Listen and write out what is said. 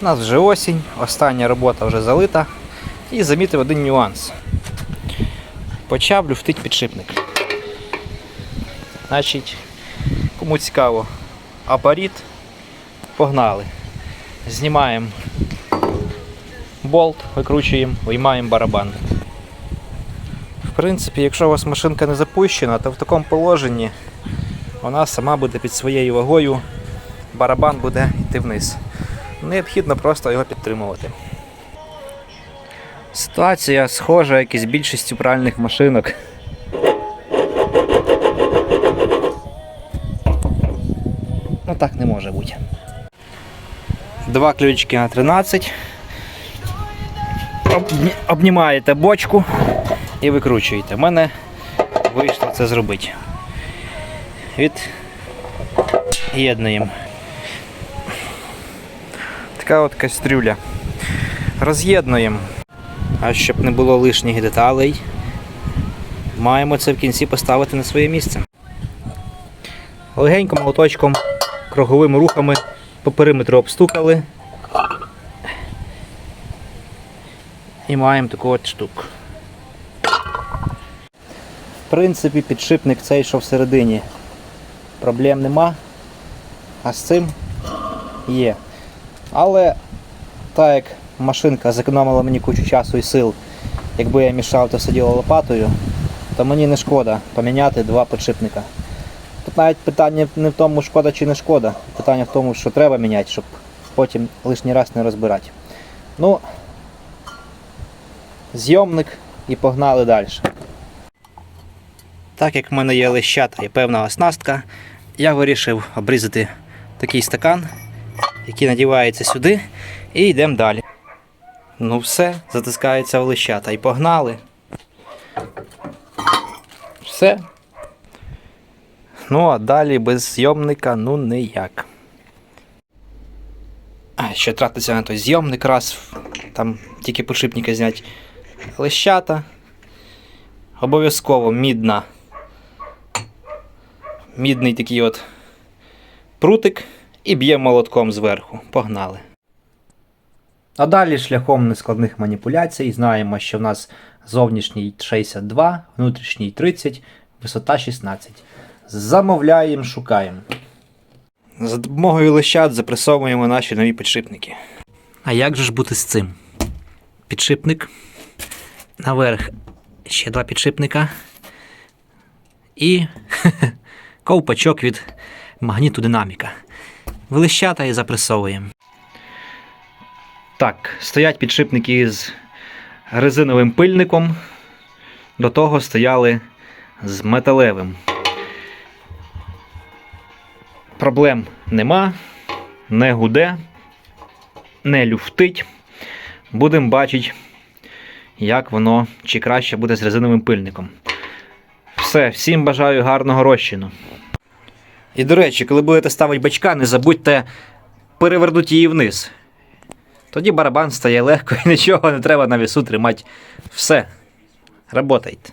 У нас вже осінь, остання робота вже залита. І замітив один нюанс. Почав люфтить підшипник. Значить, кому цікаво, апаріт, погнали. Знімаємо болт, викручуємо, виймаємо барабан. В принципі, якщо у вас машинка не запущена, то в такому положенні вона сама буде під своєю вагою, барабан буде йти вниз. Необхідно просто його підтримувати. Ситуація схожа, як і з більшістю пральних машинок. Ну так не може бути. Два ключики на 13. Обнімаєте бочку і викручуєте. У мене вийшло це зробити. Від'єднуємо. Така от кастрюля. Роз'єднуємо. А щоб не було лишніх деталей, маємо це в кінці поставити на своє місце. Легенько молоточком, круговими рухами по периметру обстукали. І маємо таку от штуку. В принципі, підшипник цей, що всередині, проблем нема. А з цим є. Але так як машинка зекономила мені кучу часу і сил, якби я мішав то все діло лопатою, то мені не шкода поміняти два підшипника. Тут навіть питання не в тому, шкода чи не шкода. Питання в тому, що треба міняти, щоб потім лишній раз не розбирати. Ну, зйомник і погнали далі. Так як в мене є лещата і певна оснастка, я вирішив обрізати такий стакан, який надівається сюди, і йдемо далі. Ну все, затискається в лещата і погнали. Все. Ну, а далі без зйомника ну ніяк. Ще тратиться на той зйомник раз, там тільки подшипника зняти. Лещата. Обов'язково мідна. Мідний такий от прутик і б'є молотком зверху. Погнали. А далі шляхом нескладних маніпуляцій знаємо, що в нас зовнішній 62, внутрішній 30, висота 16. Замовляємо, шукаємо. За допомогою лещат запресовуємо наші нові підшипники. А як же ж бути з цим? Підшипник. Наверх ще два підшипника. І ковпачок від магніту Вилищата і запресовуємо. Так, стоять підшипники з резиновим пильником. До того стояли з металевим. Проблем нема, не гуде, не люфтить. Будемо бачити, як воно чи краще буде з резиновим пильником. Все, всім бажаю гарного розчину. І до речі, коли будете ставити бачка, не забудьте перевернути її вниз. Тоді барабан стає легко і нічого не треба на вісу тримати. Все. Работайте.